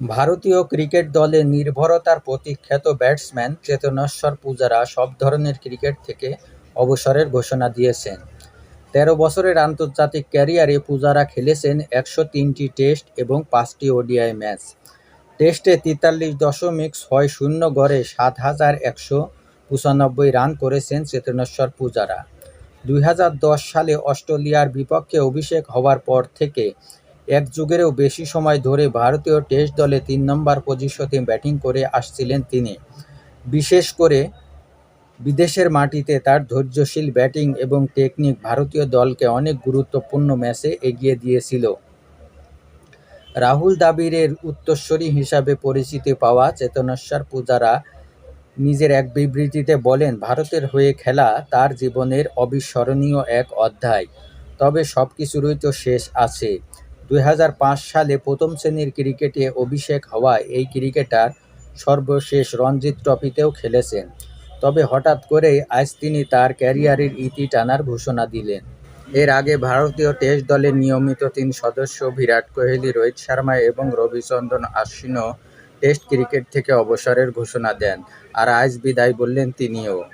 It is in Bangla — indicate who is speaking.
Speaker 1: ভারতীয় ক্রিকেট দলে নির্ভরতার প্রতীক খ্যাত ব্যাটসম্যান চেতেশ্বর পূজারা সব ধরনের ক্রিকেট থেকে অবসরের ঘোষণা দিয়েছেন। তেরো বছরের আন্তর্জাতিক ক্যারিয়ারে পূজারা খেলেছেন একশো তিনটি টেস্ট এবং পাঁচটি ওডিআই ম্যাচ। টেস্টে তেতাল্লিশ দশমিক ছয় শূন্য গড়ে সাত হাজার একশো পঁচানব্বই রান করেছেন চেতেশ্বর পূজারা। দুই হাজার দশ সালে অস্ট্রেলিয়ার বিপক্ষে অভিষেক হওয়ার পর থেকে এক যুগেরও বেশি সময় ধরে ভারতীয় টেস্ট দলে তিন নম্বর পজিশনে ব্যাটিং করে আসছিলেন তিনি। বিশেষ করে বিদেশের মাটিতে তার ধৈর্যশীল ব্যাটিং এবং টেকনিক ভারতীয় দলকে অনেক গুরুত্বপূর্ণ ম্যাচে এগিয়ে দিয়েছিল। রাহুল দ্রাবিড়ের উত্তরসূরি হিসাবে পরিচিতি পাওয়া চেতেশ্বর পূজারা নিজের এক বিবৃতিতে বলেন, ভারতের হয়ে খেলা তার জীবনের অবিস্মরণীয় এক অধ্যায়। তবে সব কিছুরই তো শেষ আছে। দুই হাজার পাঁচ সালে প্রথম-শ্রেণীর ক্রিকেটে অভিষেক হওয়া এই ক্রিকেটার সর্বশেষ রঞ্জিত ট্রফিতেও খেলেছেন। তবে হঠাৎ করেই আজ তিনি তার ক্যারিয়ারের ইতি টানার ঘোষণা দিলেন। এর আগে ভারতীয় টেস্ট দলের নিয়মিত তিন সদস্য বিরাট কোহলি, রোহিত শর্মা এবং রবিচন্দ্রন অশ্বিনও টেস্ট ক্রিকেট থেকে অবসরের ঘোষণা দেন। আর আজ বিদায় বললেন তিনিও।